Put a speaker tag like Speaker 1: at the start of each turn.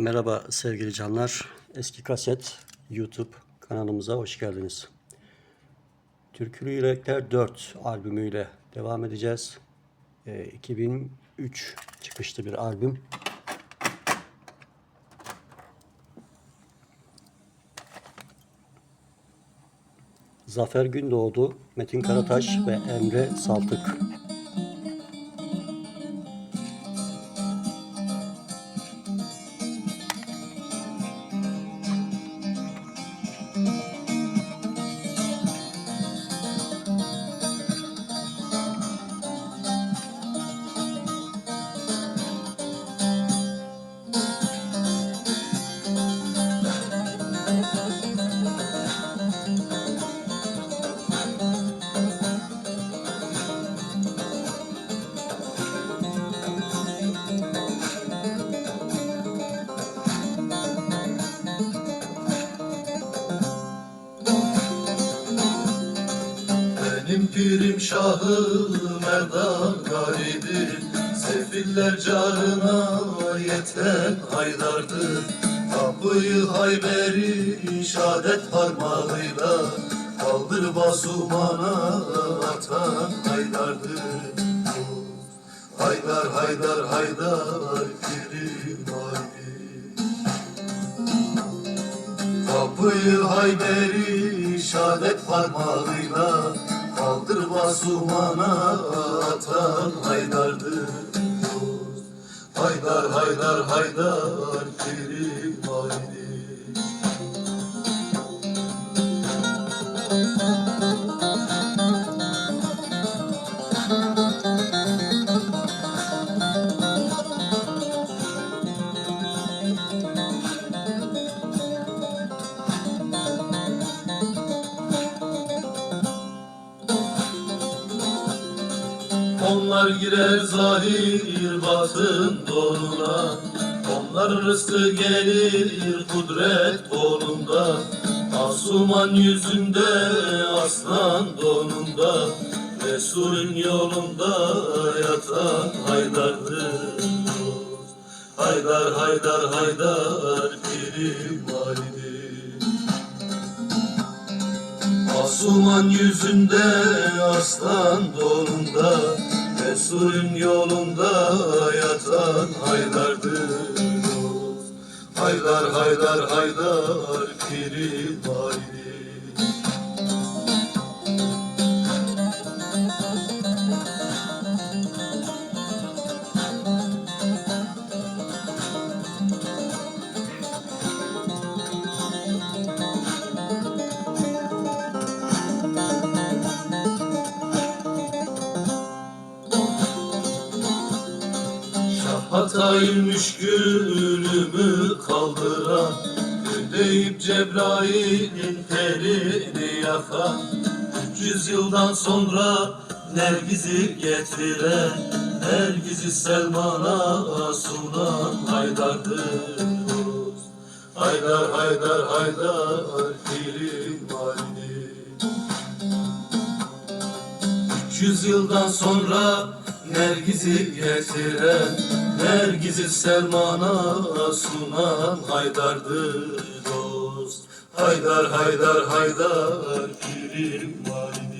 Speaker 1: Merhaba sevgili canlar. Eski Kaset YouTube kanalımıza hoş geldiniz. Türkülü Yürekler 4 albümüyle devam edeceğiz. Ee, 2003 çıkışlı bir albüm. Zafer Gündoğdu, Metin Karataş ve Emre Saltık.
Speaker 2: Benim pirim şahı merdan garibi. Sefiller carına yeten haydardır Kapıyı hayberi şadet parmağıyla Kaldır basumana atan haydardır Haydar haydar haydar pirim haydi Kapıyı hayberi şadet parmağıyla Kaldırma sumana atan haydardır Haydar haydar haydar kerim haydi Onlar girer zahir batın donuna Onların rızkı gelir kudret kolunda. Asuman yüzünde aslan donunda. Resulün yolunda yatan haydardır Haydar haydar haydar pirim haydi Asuman yüzünde aslan donunda Resulün yolunda yatan haydardır Haydar haydar haydar pirim haydi Hatay'ın müşkülümü kaldıran Ödeyip Cebrail'in terini yakan 300 yıldan sonra Nergiz'i getiren Nergiz'i Selman'a sunan Haydar'dır Haydar haydar haydar pirim validi 300 yıldan sonra Nergiz'i getiren Nergiz'i Selman'a sunan Haydar'dır dost. Haydar haydar haydar pirim valide